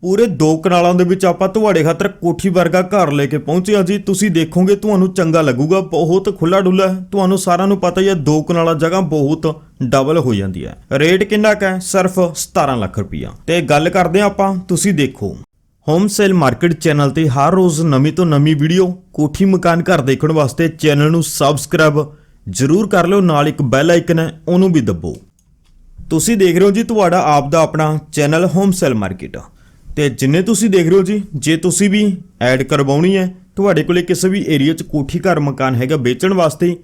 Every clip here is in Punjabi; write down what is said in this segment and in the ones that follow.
ਪੂਰੇ ਦੋ ਕਨਾਲਾਂ ਦੇ ਵਿੱਚ ਆਪਾਂ ਤੁਹਾਡੇ ਖਾਤਰ ਕੋਠੀ ਵਰਗਾ ਘਰ ਲੈ ਕੇ ਪਹੁੰਚੇ ਹਾਂ ਜੀ। ਤੁਸੀਂ ਦੇਖੋਗੇ, ਤੁਹਾਨੂੰ ਚੰਗਾ ਲੱਗੂਗਾ। ਬਹੁਤ ਖੁੱਲਾ ਡੁੱਲਾ ਤੁਹਾਨੂੰ ਸਾਰਿਆਂ ਨੂੰ ਪਤਾ ਹੀ ਹੈ, ਦੋ ਕਨਾਲਾਂ ਜਗ੍ਹਾ ਬਹੁਤ ਡਬਲ ਹੋ ਜਾਂਦੀ ਹੈ। ਰੇਟ ਕਿੰਨਾ ਕੁ ਹੈ? ਸਿਰਫ 17 ਲੱਖ ਰੁਪਈਆ। ਤੇ ਗੱਲ ਕਰਦੇ ਹਾਂ ਆਪਾਂ, ਤੁਸੀਂ ਦੇਖੋ। ਹੋਮ ਸੇਲ ਮਾਰਕੀਟ ਚੈਨਲ ਤੇ ਹਰ ਰੋਜ਼ ਨਵੀਂ ਤੋਂ ਨਵੀਂ ਵੀਡੀਓ ਕੋਠੀ ਮਕਾਨ ਘਰ ਦੇਖਣ ਵਾਸਤੇ ਚੈਨਲ ਨੂੰ ਸਬਸਕ੍ਰਾਈਬ ਜ਼ਰੂਰ ਕਰ ਲਿਓ। ਨਾਲ ਇੱਕ ਬੈਲ ਆਈਕਨ ਹੈ, ਉਹਨੂੰ ਵੀ ਦੱਬੋ। ਤੁਸੀਂ ਦੇਖ ਰਹੇ ਹੋ ਜੀ, ਤੁਹਾਡਾ ਆਪ ਦਾ ਆਪਣਾ ਚੈਨਲ ਹੋਮ ਸੈਲ ਮਾਰਕੀਟ ਤੇ ਜਿੰਨੇ ਤੁਸੀਂ ਦੇਖ ਰਹੇ ਹੋ ਜੀ, ਜੇ ਤੁਸੀਂ ਵੀ ਐਡ ਕਰਵਾਉਣੀ ਹੈ, ਤੁਹਾਡੇ ਕੋਲੇ ਕਿਸੇ ਵੀ ਏਰੀਆ ਚ ਕੋਠੀ ਘਰ ਮਕਾਨ ਹੈਗਾ ਵੇਚਣ ਵਾਸਤੇ,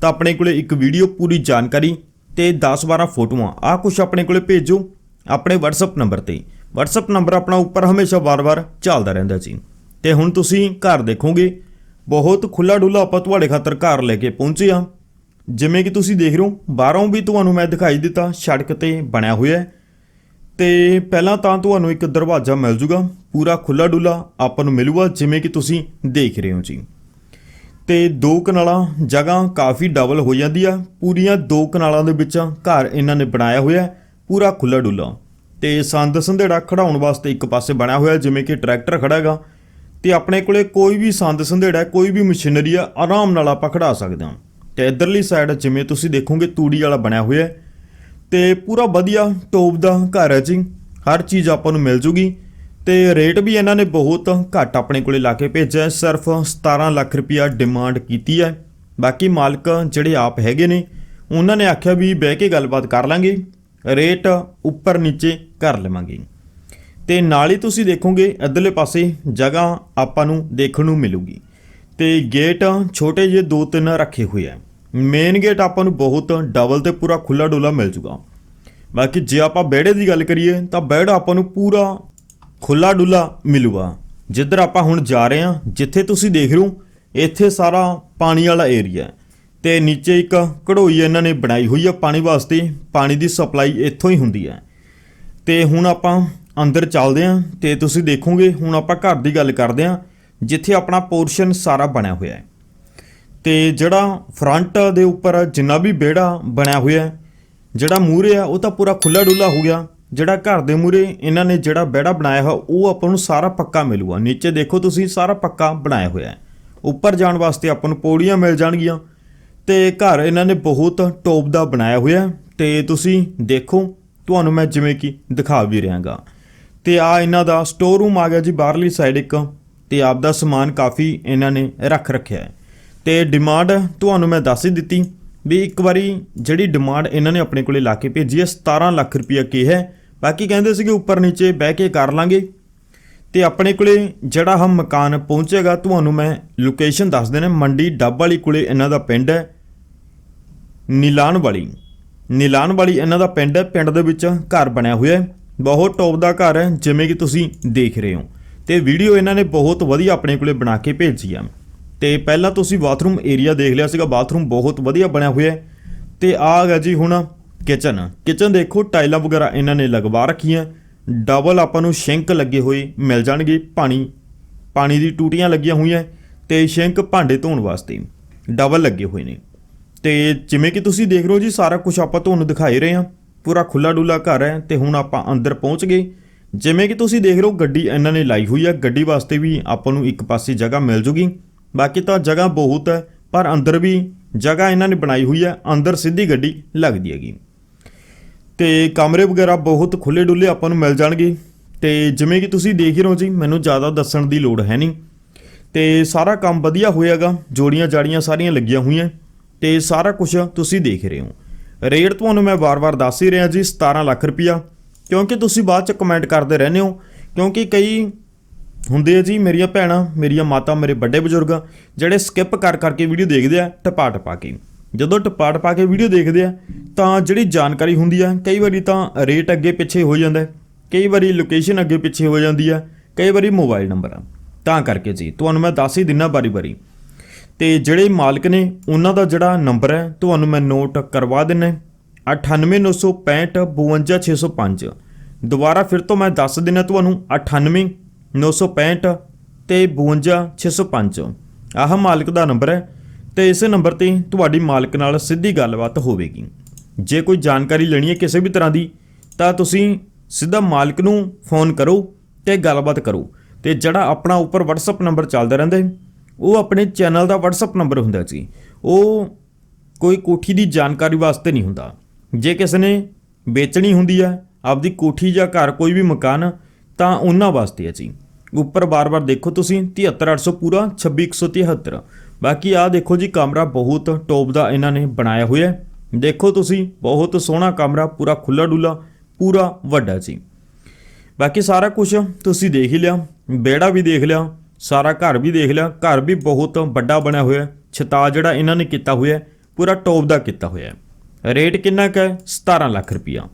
ਤਾਂ ਆਪਣੇ ਕੋਲੇ ਇੱਕ ਵੀਡੀਓ ਪੂਰੀ ਜਾਣਕਾਰੀ ਤੇ 10-12 ਫੋਟੋਆਂ। ਆ ਕੁਝ ਆਪਣੇ ਕੋਲੇ ਭੇਜੋ ਆਪਣੇ WhatsApp ਨੰਬਰ ਤੇ। WhatsApp ਨੰਬਰ ਆਪਣਾ ਉੱਪਰ ਹਮੇਸ਼ਾ ਵਾਰ-ਵਾਰ ਚੱਲਦਾ ਰਹਿੰਦਾ ਜੀ। ਤੇ ਹੁਣ ਤੁਸੀਂ ਘਰ ਦੇਖੋਗੇ, ਬਹੁਤ ਖੁੱਲਾ ਡੁੱਲਾ ਆਪਾਂ ਤੁਹਾਡੇ ਖਾਤਰ ਘਰ ਲੈ ਕੇ ਪਹੁੰਚੇ ਆ ਜਿਵੇਂ ਕਿ ਤੁਸੀਂ ਦੇਖ ਰਹੇ ਹੋ, ਬਾਹਰੋਂ ਵੀ ਤੁਹਾਨੂੰ ਮੈਂ ਦਿਖਾਈ ਦਿੱਤਾ, ਸੜਕ ਤੇ ਬਣਿਆ ਹੋਇਆ ਹੈ। ਤੇ ਪਹਿਲਾਂ ਤਾਂ ਤੁਹਾਨੂੰ ਇੱਕ ਦਰਵਾਜ਼ਾ ਮਿਲ ਜੂਗਾ, ਪੂਰਾ ਖੁੱਲਾ ਡੁੱਲਾ ਆਪਾਂ ਨੂੰ ਮਿਲੂਗਾ, ਜਿਵੇਂ ਕਿ ਤੁਸੀਂ ਦੇਖ ਰਹੇ ਹੋ ਜੀ। ਤੇ ਦੋ ਕਨਾਲਾਂ ਜਗ੍ਹਾ ਕਾਫੀ ਡਬਲ ਹੋ ਜਾਂਦੀ ਆ, ਪੂਰੀਆਂ ਦੋ ਕਨਾਲਾਂ ਦੇ ਵਿੱਚ ਘਰ ਇਹਨਾਂ ਨੇ ਬਣਾਇਆ ਹੋਇਆ ਪੂਰਾ ਖੁੱਲਾ ਡੁੱਲਾ ਤੇ ਸੰਦ ਸੰਧੇੜਾ ਖੜਾਉਣ ਵਾਸਤੇ ਇੱਕ ਪਾਸੇ ਬਣਿਆ ਹੋਇਆ, ਜਿਵੇਂ ਕਿ ਟਰੈਕਟਰ ਖੜਾ ਹੈਗਾ। ਤੇ ਆਪਣੇ ਕੋਲੇ ਕੋਈ ਵੀ ਸੰਦ ਸੰਧੇੜਾ, ਕੋਈ ਵੀ ਮਸ਼ੀਨਰੀ ਆ, ਆਰਾਮ ਨਾਲ ਆਪਾਂ ਖੜਾ ਸਕਦੇ ਹਾਂ। ਤੇ ਇਧਰਲੀ ਸਾਈਡ ਜਿਵੇਂ ਤੁਸੀਂ ਦੇਖੋਗੇ, ਤੂੜੀ ਵਾਲਾ ਬਣਿਆ ਹੋਇਆ ਹੈ। ਤੇ ਪੂਰਾ ਵਧੀਆ ਟੋਪ ਦਾ ਘਰ ਹੈ ਜੀ। ਹਰ ਚੀਜ਼ ਆਪਾਂ ਨੂੰ ਮਿਲ ਜੂਗੀ ਤੇ ਰੇਟ ਵੀ ਇਹਨਾਂ ਨੇ ਬਹੁਤ ਘੱਟ ਆਪਣੇ ਕੋਲੇ ਲਾ ਕੇ ਭੇਜਿਆ ਸਿਰਫ 17 ਲੱਖ ਰੁਪਿਆ ਡਿਮਾਂਡ ਕੀਤੀ ਹੈ। ਬਾਕੀ ਮਾਲਕ ਜਿਹੜੇ ਆਪ ਹੈਗੇ ਨੇ, ਉਹਨਾਂ ਨੇ ਆਖਿਆ ਵੀ ਬਹਿ ਕੇ ਗੱਲਬਾਤ ਕਰ ਲਾਂਗੇ। ਰੇਟ ਉੱਪਰ ਨੀਚੇ ਕਰ ਲਵਾਂਗੇ। ਤੇ ਨਾਲ ਹੀ ਤੁਸੀਂ ਦੇਖੋਗੇ ਇਧਰਲੇ ਪਾਸੇ ਜਗ੍ਹਾ ਆਪਾਂ ਨੂੰ ਦੇਖਣ ਨੂੰ ਮਿਲੂਗੀ। ਤੇ ਗੇਟ ਛੋਟੇ ਜਿਹੇ ਦੋ ਤਿੰਨ ਰੱਖੇ ਹੋਏ ਆ। ਮੇਨ ਗੇਟ ਆਪਾਂ ਨੂੰ ਬਹੁਤ ਡਬਲ ਤੇ ਪੂਰਾ ਖੁੱਲਾ ਡੋਲਾ ਮਿਲ ਜੂਗਾ। ਬਾਕੀ ਜੇ ਆਪਾਂ ਬੈੜੇ ਦੀ ਗੱਲ ਕਰੀਏ, ਤਾਂ ਬੈੜਾ ਆਪਾਂ ਨੂੰ ਪੂਰਾ ਖੁੱਲਾ ਡੁੱਲਾ ਮਿਲੂਗਾ। ਜਿੱਧਰ ਆਪਾਂ ਹੁਣ ਜਾ ਰਹੇ ਹਾਂ, ਜਿੱਥੇ ਤੁਸੀਂ ਦੇਖ ਰਹੇ ਹੋ, ਇੱਥੇ ਸਾਰਾ ਪਾਣੀ ਵਾਲਾ ਏਰੀਆ ਹੈ। ਤੇ ਨੀਚੇ ਇੱਕ ਘੜੋਈ ਇਹਨਾਂ ਨੇ ਬਣਾਈ ਹੋਈ ਆ ਪਾਣੀ ਵਾਸਤੇ। ਪਾਣੀ ਦੀ ਸਪਲਾਈ ਇੱਥੋਂ ਹੀ ਹੁੰਦੀ ਹੈ। ਤੇ ਹੁਣ ਆਪਾਂ ਅੰਦਰ ਚੱਲਦੇ ਹਾਂ, ਤੇ ਤੁਸੀਂ ਦੇਖੋਗੇ, ਹੁਣ ਆਪਾਂ ਘਰ ਦੀ ਗੱਲ ਕਰਦੇ ਹਾਂ, ਜਿੱਥੇ ਆਪਣਾ ਪੋਰਸ਼ਨ ਸਾਰਾ ਬਣਿਆ ਹੋਇਆ ਹੈ। ਤੇ ਜਿਹੜਾ ਫਰੰਟ ਦੇ ਉੱਪਰ ਜਿੰਨਾ ਵੀ ਵਿਹੜਾ ਬਣਿਆ ਹੋਇਆ ਜਿਹੜਾ ਮੂਹਰੇ ਆ ਉਹ ਤਾਂ ਪੂਰਾ ਖੁੱਲਾ ਡੁੱਲਾ ਹੋ ਗਿਆ। ਜਿਹੜਾ ਘਰ ਦੇ ਮੂਹਰੇ ਇਹਨਾਂ ਨੇ ਜਿਹੜਾ ਵਿਹੜਾ ਬਣਾਇਆ ਹੋਇਆ, ਉਹ ਆਪਾਂ ਨੂੰ ਸਾਰਾ ਪੱਕਾ ਮਿਲੂਗਾ। ਨੀਚੇ ਦੇਖੋ ਤੁਸੀਂ, ਸਾਰਾ ਪੱਕਾ ਬਣਾਇਆ ਹੋਇਆ ਹੈ। ਉੱਪਰ ਜਾਣ ਵਾਸਤੇ ਆਪਾਂ ਨੂੰ ਪੌੜੀਆਂ ਮਿਲ ਜਾਣਗੀਆਂ ਤੇ ਘਰ ਇਹਨਾਂ ਨੇ ਬਹੁਤ ਟੌਪ ਦਾ ਬਣਾਇਆ ਹੋਇਆ ਹੈ। ਤੇ ਤੁਸੀਂ ਦੇਖੋ, ਤੁਹਾਨੂੰ ਮੈਂ ਜਿਵੇਂ ਕਿ ਦਿਖਾ ਵੀ ਰਿਹਾਗਾ। ਤੇ ਆ ਇਹਨਾਂ ਦਾ ਸਟੋਰ ਰੂਮ ਆ ਗਿਆ ਜੀ, ਬਾਹਰਲੀ ਸਾਈਡ ਇੱਕ। ਤੇ ਆਪ ਦਾ ਸਮਾਨ ਕਾਫੀ ਇਹਨਾਂ ਨੇ ਰੱਖ ਰੱਖਿਆ ਹੈ। ਤੇ ਡਿਮਾਂਡ ਤੁਹਾਨੂੰ ਮੈਂ ਦੱਸ ਹੀ ਦਿੱਤੀ ਵੀ ਇੱਕ ਵਾਰੀ ਜਿਹੜੀ ਡਿਮਾਂਡ ਇਹਨਾਂ ਨੇ ਆਪਣੇ ਕੋਲੇ ਲਾ ਕੇ ਭੇਜੀ ਹੈ 17 ਲੱਖ ਰੁਪਇਆ ਕੀ ਹੈ। ਬਾਕੀ ਕਹਿੰਦੇ ਸੀਗੇ ਉੱਪਰ ਨੀਚੇ ਬਹਿ ਕੇ ਕਰ ਲਾਂਗੇ। ਤੇ ਆਪਣੇ ਕੋਲੇ ਜਿਹੜਾ ਹਮ ਮਕਾਨ ਪਹੁੰਚੇਗਾ, ਤੁਹਾਨੂੰ ਮੈਂ ਲੋਕੇਸ਼ਨ ਦੱਸ ਦੇਣਾ, ਮੰਡੀ ਡੱਬ ਵਾਲੀ ਕੋਲੇ ਇਹਨਾਂ ਦਾ ਪਿੰਡ ਹੈ। ਨੀਲਾਨ ਵਾਲੀ ਨੀਲਾਨ ਵਾਲੀ ਇਹਨਾਂ ਦਾ ਪਿੰਡ ਹੈ, ਪਿੰਡ ਦੇ ਵਿੱਚ ਘਰ ਬਣਿਆ ਹੋਇਆ ਹੈ। ਬਹੁਤ ਟੌਪ ਦਾ ਘਰ ਹੈ, ਜਿਵੇਂ ਕਿ ਤੁਸੀਂ ਦੇਖ ਰਹੇ ਹੋ। ਤੇ ਵੀਡੀਓ ਇਹਨਾਂ ਨੇ ਬਹੁਤ ਵਧੀਆ ਆਪਣੇ ਕੋਲੇ ਬਣਾ ਕੇ ਭੇਜੀ ਆ। ਤੇ ਪਹਿਲਾਂ ਤੁਸੀਂ ਬਾਥਰੂਮ ਏਰੀਆ ਦੇਖ ਲਿਆ ਸੀਗਾ, ਬਾਥਰੂਮ ਬਹੁਤ ਵਧੀਆ ਬਣਿਆ ਹੋਇਆ ਹੈ। ਤੇ ਆ ਗਿਆ ਜੀ ਹੁਣ ਕਿਚਨ ਕਿਚਨ ਦੇਖੋ, ਟਾਈਲਾਂ ਵਗੈਰਾ ਇਹਨਾਂ ਨੇ ਲਗਵਾ ਰੱਖੀਆਂ। ਡਬਲ ਆਪਾਂ ਨੂੰ ਸ਼ਿੰਕ ਲੱਗੇ ਹੋਏ, ਮਿਲ ਜਾਣਗੇ ਪਾਣੀ। ਪਾਣੀ ਦੀ ਟੂਟੀਆਂ ਲੱਗੀਆਂ ਹੋਈਆਂ ਤੇ ਸ਼ਿੰਕ ਭਾਂਡੇ ਧੋਣ ਵਾਸਤੇ ਡਬਲ ਲੱਗੇ ਹੋਏ ਨੇ। ਤੇ ਜਿਵੇਂ ਕਿ ਤੁਸੀਂ ਦੇਖ ਰਹੇ ਹੋ ਜੀ, ਸਾਰਾ ਕੁਝ ਆਪਾਂ ਤੁਹਾਨੂੰ ਦਿਖਾਈ ਰਹੇ ਹਾਂ। ਪੂਰਾ ਖੁੱਲਾ ਡੁੱਲਾ ਘਰ ਹੈ ਤੇ ਹੁਣ ਆਪਾਂ ਅੰਦਰ ਪਹੁੰਚ ਗਏ। ਜਿਵੇਂ ਕਿ ਤੁਸੀਂ ਦੇਖ ਰਹੇ ਹੋ, ਗੱਡੀ ਇਹਨਾਂ ਨੇ ਲਾਈ ਹੋਈ ਆ ਗੱਡੀ ਵਾਸਤੇ ਵੀ ਆਪਾਂ ਨੂੰ ਇੱਕ ਪਾਸੇ ਜਗ੍ਹਾ ਮਿਲ ਜੂਗੀ। ਬਾਕੀ ਤਾਂ ਜਗ੍ਹਾ ਬਹੁਤ ਹੈ, ਪਰ ਅੰਦਰ ਵੀ ਜਗ੍ਹਾ ਇਹਨਾਂ ਨੇ ਬਣਾਈ ਹੋਈ ਹੈ, ਅੰਦਰ ਸਿੱਧੀ ਗੱਡੀ ਲੱਗਦੀ ਹੈਗੀ। ਤੇ ਕਮਰੇ ਵਗੈਰਾ ਬਹੁਤ ਖੁੱਲੇ ਡੁੱਲੇ ਆਪਾਂ ਨੂੰ ਮਿਲ ਜਾਣਗੇ। ਤੇ ਜਿਵੇਂ ਕਿ ਤੁਸੀਂ ਦੇਖ ਹੀ ਰਹੇ ਹੋ ਜੀ, ਮੈਨੂੰ ਜ਼ਿਆਦਾ ਦੱਸਣ ਦੀ ਲੋੜ ਹੈ ਨਹੀਂ। ਤੇ ਸਾਰਾ ਕੰਮ ਵਧੀਆ ਹੋਇਆਗਾ, ਜੋੜੀਆਂ ਜਾੜੀਆਂ ਸਾਰੀਆਂ ਲੱਗੀਆਂ ਹੋਈਆਂ। ਤੇ ਸਾਰਾ ਕੁਝ ਤੁਸੀਂ ਦੇਖ ਰਹੇ ਹੋ। ਰੇਟ ਤੁਹਾਨੂੰ ਮੈਂ ਵਾਰ-ਵਾਰ ਦੱਸ ਹੀ ਰਿਹਾ ਜੀ 17 ਲੱਖ ਰੁਪਇਆ। ਕਿਉਂਕਿ ਤੁਸੀਂ ਬਾਅਦ ਚ ਕਮੈਂਟ ਕਰਦੇ ਰਹਿੰਦੇ ਹੋ। ਕਿਉਂਕਿ ਕਈ ਹੁੰਦੇ ਆ ਜੀ, ਮੇਰੀਆਂ ਭੈਣਾਂ, ਮੇਰੀਆਂ ਮਾਤਾ, ਮੇਰੇ ਵੱਡੇ ਬਜ਼ੁਰਗ, ਜਿਹੜੇ ਸਕਿਪ ਕਰ ਕਰਕੇ ਵੀਡੀਓ ਦੇਖਦੇ ਆ, ਟਪਾ ਟਪਾ ਕੇ। ਜਦੋਂ ਟਪਾ ਟਪਾ ਕੇ ਵੀਡੀਓ ਦੇਖਦੇ ਆ, ਤਾਂ ਜਿਹੜੀ ਜਾਣਕਾਰੀ ਹੁੰਦੀ ਆ, ਕਈ ਵਾਰੀ ਤਾਂ ਰੇਟ ਅੱਗੇ ਪਿੱਛੇ ਹੋ ਜਾਂਦਾ ਕਈ ਵਾਰੀ ਲੋਕੇਸ਼ਨ ਅੱਗੇ ਪਿੱਛੇ ਹੋ ਜਾਂਦੀ ਆ, ਕਈ ਵਾਰੀ ਮੋਬਾਈਲ ਨੰਬਰ ਤਾਂ ਕਰਕੇ ਜੀ, ਤੁਹਾਨੂੰ ਮੈਂ ਦੱਸ ਹੀ ਦਿਨਾ ਬਾਰੀ-ਬਾਰੀ ਤੇ ਜਿਹੜੇ ਮਾਲਕ ਨੇ, ਉਹਨਾਂ ਦਾ ਜਿਹੜਾ ਨੰਬਰ ਹੈ, ਤੁਹਾਨੂੰ ਮੈਂ ਨੋਟ ਕਰਵਾ ਦਿੰਨਾ 9896652605 ਦੁਬਾਰਾ ਫਿਰ ਤੋਂ ਮੈਂ ਦੱਸ ਦਿੰਨਾ ਤੁਹਾਨੂੰ 98965 ਤੇ 52605 ਆਹ ਮਾਲਕ ਦਾ ਨੰਬਰ ਹੈ ਤੇ ਇਸ ਨੰਬਰ ਤੇ ਤੁਹਾਡੀ ਮਾਲਕ ਨਾਲ ਸਿੱਧੀ ਗੱਲਬਾਤ ਹੋਵੇਗੀ। ਜੇ ਕੋਈ ਜਾਣਕਾਰੀ ਲੈਣੀ ਹੈ ਕਿਸੇ ਵੀ ਤਰ੍ਹਾਂ ਦੀ ਤਾਂ ਤੁਸੀਂ ਸਿੱਧਾ ਮਾਲਕ ਨੂੰ ਫੋਨ ਕਰੋ ਤੇ ਗੱਲਬਾਤ ਕਰੋ। ਤੇ ਜਿਹੜਾ ਆਪਣਾ ਉੱਪਰ WhatsApp ਨੰਬਰ ਚੱਲਦਾ ਰਹਿੰਦਾ ਹੈ, ਉਹ ਆਪਣੇ ਚੈਨਲ ਦਾ WhatsApp ਨੰਬਰ ਹੁੰਦਾ ਜੀ ਉਹ ਕੋਈ ਕੋਠੀ ਦੀ ਜਾਣਕਾਰੀ ਵਾਸਤੇ ਨਹੀਂ ਹੁੰਦਾ। ਜੇ ਕਿਸੇ ਨੇ ਵੇਚਣੀ ਹੁੰਦੀ ਹੈ ਆਪਦੀ ਕੋਠੀ ਜਾਂ ਘਰ ਕੋਈ ਵੀ ਮਕਾਨ ਤਾਂ ਉਹਨਾਂ ਵਾਸਤੇ ਹੈ ਜੀ। ਉੱਪਰ ਬਾਰ-ਬਾਰ ਦੇਖੋ ਤੁਸੀਂ 73800 ਪੂਰਾ 26173 ਬਾਕੀ ਆਹ ਦੇਖੋ ਜੀ, ਕਮਰਾ ਬਹੁਤ ਟੌਪ ਦਾ ਇਹਨਾਂ ਨੇ ਬਣਾਇਆ ਹੋਇਆ ਹੈ। ਦੇਖੋ ਤੁਸੀਂ, ਬਹੁਤ ਸੋਹਣਾ ਕਮਰਾ, ਪੂਰਾ ਖੁੱਲਾ ਡੁੱਲਾ ਪੂਰਾ ਵੱਡਾ ਜੀ। ਬਾਕੀ ਸਾਰਾ ਕੁਝ ਤੁਸੀਂ ਦੇਖ ਹੀ ਲਿਆ ਬੇੜਾ ਵੀ ਦੇਖ ਲਿਆ, ਸਾਰਾ ਘਰ ਵੀ ਦੇਖ ਲਿਆ, ਘਰ ਵੀ ਬਹੁਤ ਵੱਡਾ ਬਣਿਆ ਹੋਇਆ ਹੈ। ਛਤਾ ਜਿਹੜਾ ਇਹਨਾਂ ਨੇ ਕੀਤਾ ਹੋਇਆ ਪੂਰਾ ਟੌਪ ਦਾ ਕੀਤਾ ਹੋਇਆ ਰੇਟ ਕਿੰਨਾ ਕੁ ਹੈ? 17 ਲੱਖ ਰੁਪਈਆ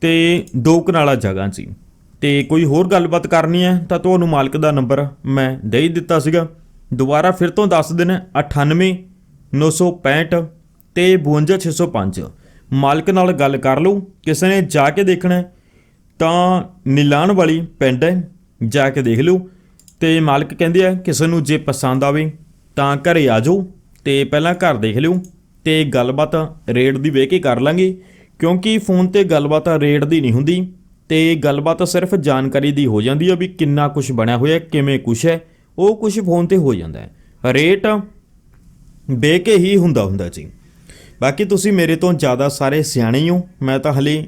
ਤੇ ਦੋ ਕਨਾਲਾ ਜਗ੍ਹਾ ਸੀ ਤੇ ਕੋਈ ਹੋਰ ਗੱਲਬਾਤ ਕਰਨੀ ਹੈ ਤਾਂ ਤੁਹਾਨੂੰ ਮਾਲਕ ਦਾ ਨੰਬਰ ਮੈਂ ਦੇ ਹੀ ਦਿੱਤਾ ਸੀਗਾ। ਦੁਬਾਰਾ ਫਿਰ ਤੋਂ ਦੱਸ ਦੇਣਾ 98 965 ਤੇ 52605 ਮਾਲਕ ਨਾਲ ਗੱਲ ਕਰ ਲਓ, ਕਿਸੇ ਨੇ ਜਾ ਕੇ ਦੇਖਣਾ ਤਾਂ ਨਿਲਾਨ ਵਾਲੀ ਪਿੰਡ ਹੈ, ਜਾ ਕੇ ਦੇਖ ਲਓ। ਤੇ ਮਾਲਕ ਕਹਿੰਦੇ ਆ, ਕਿਸੇ ਨੂੰ ਜੇ ਪਸੰਦ ਆਵੇ ਤਾਂ ਘਰੇ ਆ ਜਾਓ ਤੇ ਪਹਿਲਾਂ ਘਰ ਦੇਖ ਲਿਓ ਤੇ ਗੱਲਬਾਤ ਰੇਟ ਦੀ ਵੇਖ ਕੇ ਕਰ ਲਾਂਗੇ, ਕਿਉਂਕਿ ਫੋਨ ਤੇ ਗੱਲਬਾਤ ਰੇਟ ਦੀ ਨਹੀਂ ਹੁੰਦੀ। ਤੇ ਗੱਲਬਾਤ ਸਿਰਫ ਜਾਣਕਾਰੀ ਦੀ ਹੋ ਜਾਂਦੀ ਹੈ ਵੀ ਕਿੰਨਾ ਕੁਝ ਬਣਿਆ ਹੋਇਆ ਕਿਵੇਂ ਕੁਝ ਹੈ, ਉਹ ਕੁਝ ਫੋਨ ਤੇ ਹੋ ਜਾਂਦਾ ਹੈ। ਰੇਟ ਵੇ ਕੇ ਹੀ ਹੁੰਦਾ ਹੁੰਦਾ ਜੀ। ਬਾਕੀ ਤੁਸੀਂ ਮੇਰੇ ਤੋਂ ਜ਼ਿਆਦਾ ਸਾਰੇ ਸਿਆਣੇ ਹੋ, ਮੈਂ ਤਾਂ ਹਲੇ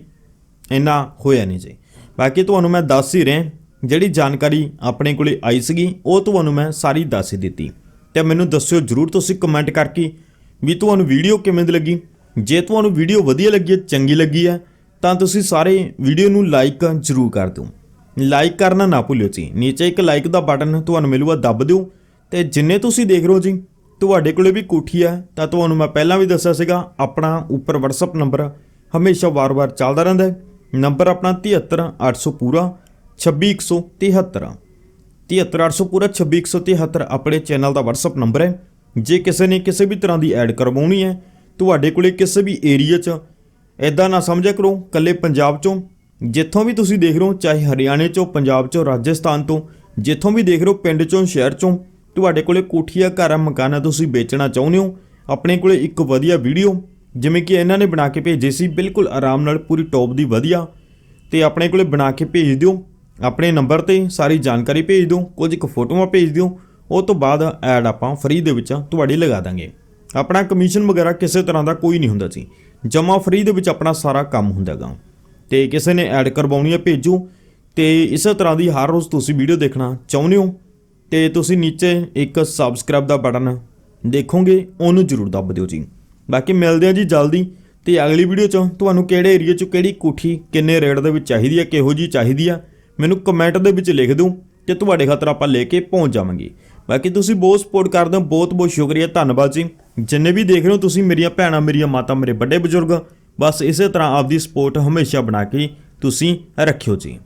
ਇੰਨਾ ਹੋਇਆ ਨਹੀਂ ਜੀ। ਬਾਕੀ ਤੁਹਾਨੂੰ ਮੈਂ ਦੱਸ ਹੀ ਰਿਹਾ, ਜਿਹੜੀ ਜਾਣਕਾਰੀ ਆਪਣੇ ਕੋਲੇ ਆਈ ਸੀਗੀ, ਉਹ ਤੁਹਾਨੂੰ ਮੈਂ ਸਾਰੀ ਦੱਸ ਹੀ ਦਿੱਤੀ। ਤੇ ਮੈਨੂੰ ਦੱਸਿਓ ਜਰੂਰ ਤੁਸੀਂ ਕਮੈਂਟ ਕਰਕੇ ਵੀ ਤੁਹਾਨੂੰ ਵੀਡੀਓ ਕਿਵੇਂ ਦੀ ਲੱਗੀ। ਜੇ ਤੁਹਾਨੂੰ ਵੀਡੀਓ ਵਧੀਆ ਲੱਗੀ ਹੈ, ਚੰਗੀ ਲੱਗੀ ਹੈ ਤਾਂ ਤੁਸੀਂ ਸਾਰੇ ਵੀਡੀਓ ਨੂੰ ਲਾਈਕ ਜਰੂਰ ਕਰ ਦਿਓ। ਲਾਈਕ ਕਰਨਾ ਨਾ ਭੁੱਲਿਓ ਜੀ। ਨੀਚੇ ਇੱਕ ਲਾਈਕ ਦਾ ਬਟਨ ਤੁਹਾਨੂੰ ਮਿਲੂਗਾ, ਦੱਬ ਦਿਓ। ਤੇ ਜਿੰਨੇ ਤੁਸੀਂ ਦੇਖ ਰਹੇ ਹੋ ਜੀ, ਤੁਹਾਡੇ ਕੋਲੇ ਵੀ ਕੋਠੀ ਹੈ। ਤਾਂ ਤੁਹਾਨੂੰ ਮੈਂ ਪਹਿਲਾਂ ਵੀ ਦੱਸਿਆ ਸੀਗਾ, ਆਪਣਾ ਉੱਪਰ WhatsApp ਨੰਬਰ ਹਮੇਸ਼ਾ ਵਾਰ-ਵਾਰ ਚੱਲਦਾ ਰਹਿੰਦਾ ਹੈ। ਨੰਬਰ ਆਪਣਾ 73800 ਪੂਰਾ 26173 73800 ਪੂਰਾ 26173 ਆਪਣੇ ਚੈਨਲ ਦਾ WhatsApp ਨੰਬਰ ਹੈ। ਜੇ ਕਿਸੇ ਨੇ ਕਿਸੇ ਵੀ ਤਰ੍ਹਾਂ ਦੀ ਐਡ ਕਰਵਾਉਣੀ ਹੈ, ਤੁਹਾਡੇ ਕੋਲੇ ਕਿਸੇ ਵੀ ਏਰੀਆ 'ਚ ਐਦਾਂ ਨਾ ਸਮਝਿਆ ਕਰੋ ਕੱਲੇ ਪੰਜਾਬ 'ਚੋਂ। ਜਿੱਥੋਂ ਵੀ ਤੁਸੀਂ ਦੇਖ ਰਹੇ ਹੋ, ਚਾਹੇ ਹਰਿਆਣੇ 'ਚੋਂ, ਪੰਜਾਬ 'ਚੋਂ, ਰਾਜਸਥਾਨ ਤੋਂ, ਜਿੱਥੋਂ ਵੀ ਦੇਖ ਰਹੇ ਹੋ, ਪਿੰਡ 'ਚੋਂ, ਸ਼ਹਿਰ 'ਚੋਂ, ਤੁਹਾਡੇ ਕੋਲੇ ਕੋਠੀਆ, ਘਰਾਂ, ਮਕਾਨਾਂ ਤੁਸੀਂ ਵੇਚਣਾ ਚਾਹੁੰਦੇ ਹੋ। ਆਪਣੇ ਕੋਲੇ ਇੱਕ ਵਧੀਆ ਵੀਡੀਓ, ਜਿਵੇਂ ਕਿ ਇਹਨਾਂ ਨੇ ਬਣਾ ਕੇ ਭੇਜੀ ਸੀ, ਬਿਲਕੁਲ ਆਰਾਮ ਨਾਲ, ਪੂਰੀ ਟੌਪ ਦੀ ਵਧੀਆ। ਤੇ ਆਪਣੇ ਕੋਲੇ ਬਣਾ ਕੇ ਭੇਜ ਦਿਓ, ਆਪਣੇ ਨੰਬਰ ਤੇ ਸਾਰੀ ਜਾਣਕਾਰੀ ਭੇਜ ਦਿਓ, ਕੁਝ ਕੁ ਫੋਟੋਆਂ ਭੇਜ ਦਿਓ, ਉਹ ਤੋਂ ਬਾਅਦ ਐਡ ਆਪਾਂ ਫ੍ਰੀ ਦੇ ਵਿੱਚ ਤੁਹਾਡੀ ਲਗਾ ਦਾਂਗੇ। ਆਪਣਾ ਕਮਿਸ਼ਨ ਵਗੈਰਾ ਕਿਸੇ ਤਰ੍ਹਾਂ ਦਾ ਕੋਈ ਨਹੀਂ ਹੁੰਦਾ ਸੀ। ਜਮਾ ਫ੍ਰੀ ਦੇ ਵਿੱਚ ਆਪਣਾ ਸਾਰਾ ਕੰਮ ਹੁੰਦਾਗਾ ਤੇ ਕਿਸੇ ਨੇ ਐਡ ਕਰਵਾਉਣੀ ਹੈ ਭੇਜੋ। ਤੇ ਇਸੇ ਤਰ੍ਹਾਂ ਦੀ ਹਰ ਰੋਜ਼ ਤੁਸੀਂ ਵੀਡੀਓ ਦੇਖਣਾ ਚਾਹੁੰਦੇ ਹੋ। ਤੇ ਤੁਸੀਂ ਨੀਚੇ ਇੱਕ ਸਬਸਕ੍ਰਾਈਬ ਦਾ ਬਟਨ ਦੇਖੋਗੇ, ਉਹਨੂੰ ਜ਼ਰੂਰ ਦੱਬ ਦਿਓ ਜੀ। ਬਾਕੀ ਮਿਲਦੇ ਹਾਂ ਜੀ ਜਲਦੀ। ਤੇ ਅਗਲੀ ਵੀਡੀਓ 'ਚ ਤੁਹਾਨੂੰ ਕਿਹੜੇ ਏਰੀਆ 'ਚ ਕਿਹੜੀ ਕੋਠੀ, ਕਿੰਨੇ ਰੇਟ ਦੇ ਵਿੱਚ ਚਾਹੀਦੀ ਹੈ, ਕਿਹੋ ਜੀ ਚਾਹੀਦੀ ਆ ਮੈਨੂੰ ਕਮੈਂਟ ਦੇ ਵਿੱਚ ਲਿਖ ਦਿਓ। ਤੇ ਤੁਹਾਡੇ ਖਾਤਰ ਆਪਾਂ ਲੈ ਕੇ ਪਹੁੰਚ ਜਾਵਾਂਗੇ। ਬਾਕੀ ਤੁਸੀਂ ਬਹੁਤ ਸਪੋਰਟ ਕਰਦੇ ਹੋ, ਬਹੁਤ ਬਹੁਤ ਸ਼ੁਕਰੀਆ, ਧੰਨਵਾਦ ਜੀ। ਜਿੰਨੇ ਵੀ ਦੇਖ ਰਹੇ ਹੋ, ਤੁਸੀਂ ਮੇਰੀਆਂ ਭੈਣਾਂ, ਮੇਰੀਆਂ ਮਾਤਾ, ਮੇਰੇ ਵੱਡੇ ਬਜ਼ੁਰਗ, ਬਸ ਇਸੇ ਤਰ੍ਹਾਂ ਆਪਦੀ ਸਪੋਰਟ ਹਮੇਸ਼ਾ ਬਣਾ ਕੇ ਤੁਸੀਂ ਰੱਖਿਓ ਜੀ।